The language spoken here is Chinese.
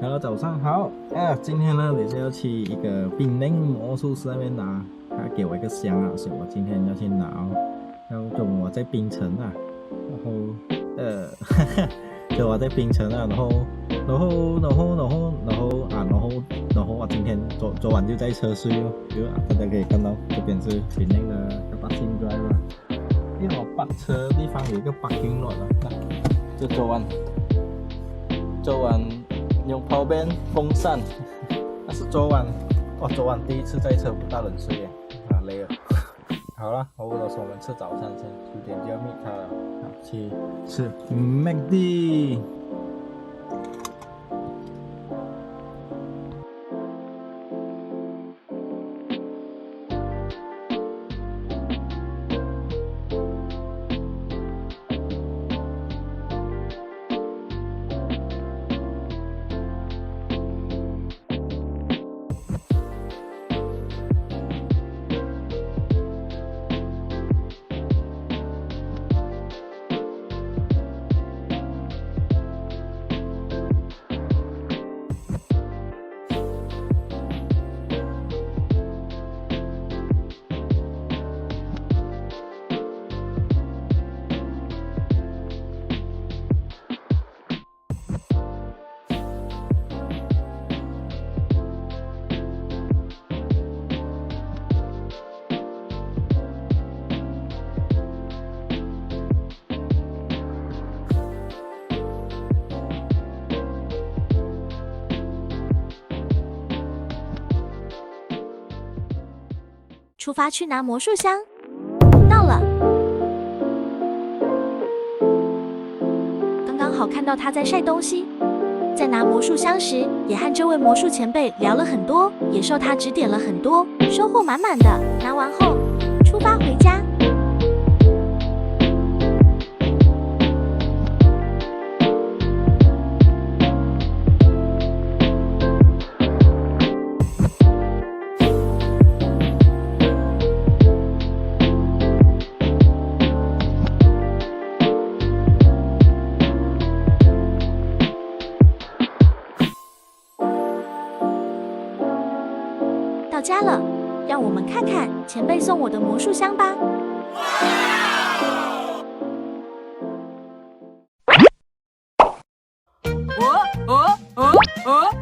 Hello，早上好。啊，今天呢，你是要去一个冰冷魔术师那边拿，他给我一个箱啊，所以我今天要去拿哦。然后 中午我在冰城啊，然后呃，哈哈，就我在冰城啊，然后然后然后然后然后啊，然后然后我今天昨昨晚就在车睡哦，就啊，大家可以看到这边是冰冷的 parking drive，因为我泊车地方有一个 parking lot 啊，就昨晚昨晚用 power bank 风扇，那 是昨晚，哇，昨晚第一次在车不大冷睡耶，啊累了。好了，我到时候我们吃早餐先，九点就要 meet 他了，好去吃 McD。出发去拿魔术箱。到了，刚刚好看到他在晒东西。在拿魔术箱时，也和这位魔术前辈聊了很多，也受他指点了很多，收获满满的。拿完后，出发回家。家了。让我们看看前辈送我的魔术箱吧。哦哦哦